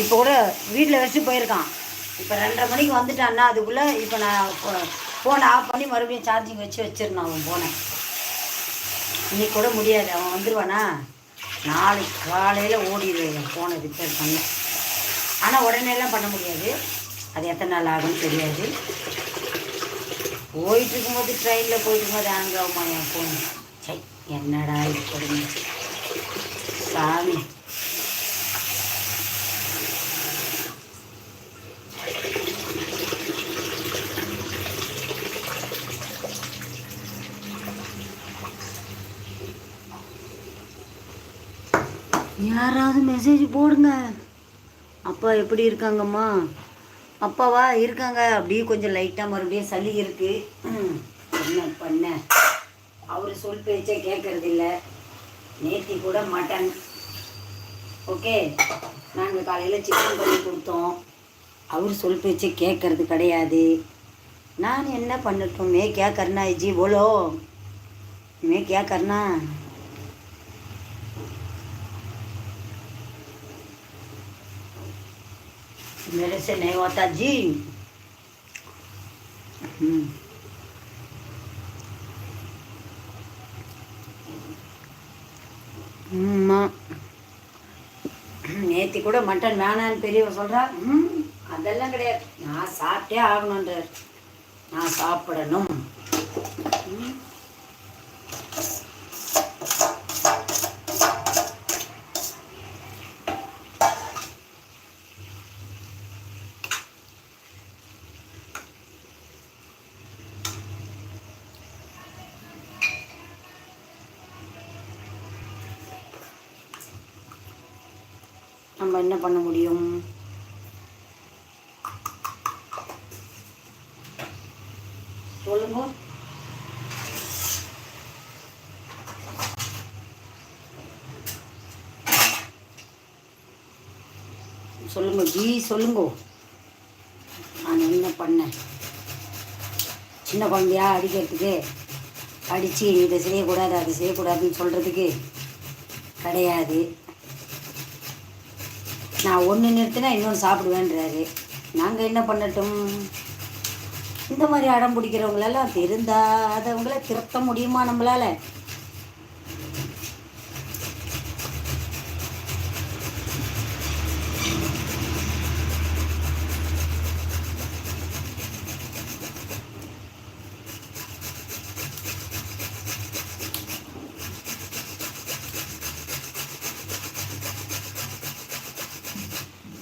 இப்போ கூட வீட்டில் வச்சு போயிருக்கான். இப்போ ரெண்டரை மணிக்கு வந்துட்டான்னா அதுக்குள்ளே இப்போ நான் ஃபோனை ஆஃப் பண்ணி மறுபடியும் சார்ஜிங் வச்சு வச்சிருந்தான் அவன் ஃபோனை இன்னைக்கு கூட முடியாது. அவன் வந்துடுவானா நாளைக்கு காலையில் ஓடிடுவேன் ஃபோனை ரிப்பேர் பண்ண. ஆனால் உடனேலாம் பண்ண முடியாது. அது எத்தனை நாள் ஆகும்னு தெரியாது. போயிட்டு இருக்கும்போது ட்ரெயினில் போயிட்டு இருக்கும்போது ஆன் ஆகுமா என் ஃபோன் சை என்னடா இது கொடுங்க யாராவது மெசேஜ் போடுங்க. அப்பா எப்படி இருக்காங்கம்மா? அப்பாவா? இருக்காங்க. அப்படியே கொஞ்சம் லைட்டாக மறுபடியும் சளி இருக்குது என்ன பண்ண? அவர் சொல் பேச்சை கேட்கறதில்ல நேத்தி கூட மட்டன். ஓகே? நாங்கள் காலையில் சிக்கன் பண்ணி கொடுத்தோம். அவர் சொல் பேச்சை கேட்கறது கிடையாது. நான் என்ன பண்ணட்டுமே? கே கருணா ஜி போலோ. மே கே கருணா मेरे से नहीं होता जी हम्म ஆமா நேத்தி கூட மட்டன் வேணான்னு பெரியவ சொல்றா ம் அதெல்லாம் கிடையாது நான் சாப்பிட்டே ஆகணுன்றார் நான் சாப்பிடணும் ம். நம்ம என்ன பண்ண முடியும்? சொல்லுங்க. சொல்லுங்க ஜி சொல்லுங்க. நான் என்ன பண்ணேன்? சின்ன குழந்தையா அடிக்கிறதுக்கு அடித்து இதை செய்யக்கூடாது அதை செய்யக்கூடாதுன்னு சொல்கிறதுக்கு கிடையாது. நான் ஒன்று நிறுத்தினா இன்னொன்று சாப்பிடுவேன்றாரு. நாங்கள் என்ன பண்ணட்டும்? இந்த மாதிரி அடம் பிடிக்கிறவங்களெல்லாம் திருந்தாதவங்கள திருத்த முடியுமா நம்மளால?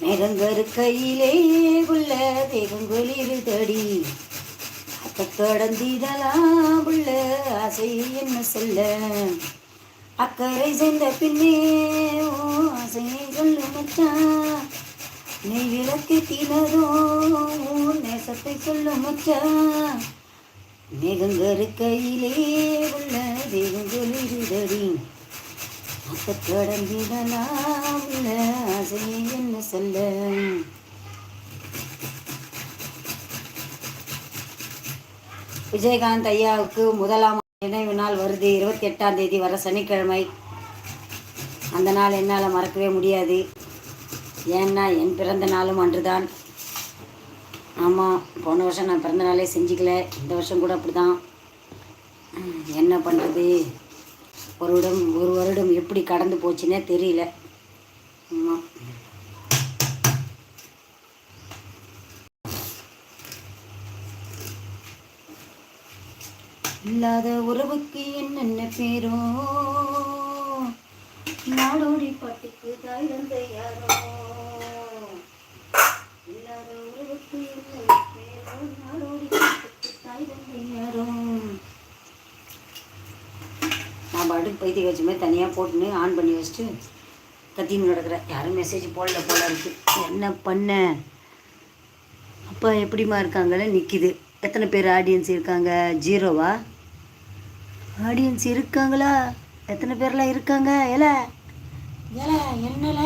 மேகங்கரு கையிலே உள்ள தேகங்குளிரு தடி அத்த கடந்திடலாம் உள்ள ஆசை என்ன சொல்ல? அக்கறை சேர்ந்த பின்னே ஆசையை சொல்லு மச்சான் நீ விளக்கு தினதும் நேசத்தை சொல்லு மச்சான் மேகங்கரு கையிலே உள்ள தேகங்குளிரு தடி அப்ப தொடங்கிடலாம் உள்ள என்ன சொல்ல. விஜயகாந்த் ஐயாவுக்கு முதலாம் நினைவு நாள் வருது. இருபத்தி எட்டாம் தேதி வர சனிக்கிழமை. அந்த நாள் என்னால் மறக்கவே முடியாது. ஏன்னா என் பிறந்த நாளும் அன்றுதான். ஆமாம் போன வருஷம் நான் பிறந்த நாளே செஞ்சுக்கல. இந்த வருஷம் கூட அப்படி தான் என்ன பண்ணுறது ஒரு வருடம் ஒரு வருடம் எப்படி கடந்து போச்சுன்னே தெரியல. ஆமாம் இல்லாத உறவுக்கு என்னென்ன பேரோ? நாடோடி பாட்டுக்கு தாய் யாரோ இல்லாத உறவுக்கு என்னென்ன பேரோ? நாடோடி பாட்டுக்கு தாய் யாரோ நான் பாட்டுக்கு பைத்திய வச்ச மாதிரி தனியாக போட்டுன்னு ஆன் பண்ணி வச்சுட்டு கத்தின்னு கிடக்குறேன் யாரும் மெசேஜ் போடல போல இருக்கு. என்ன பண்ண? அப்பா எப்படிம்மா இருக்காங்கன்னு நிற்கிது எத்தனை பேர் ஆடியன்ஸ் இருக்காங்க? ஜீரோவா ஆடியன்ஸ் இருக்காங்களா? எத்தனை பேர்லாம் இருக்காங்க? ஏல ஏல என்னல?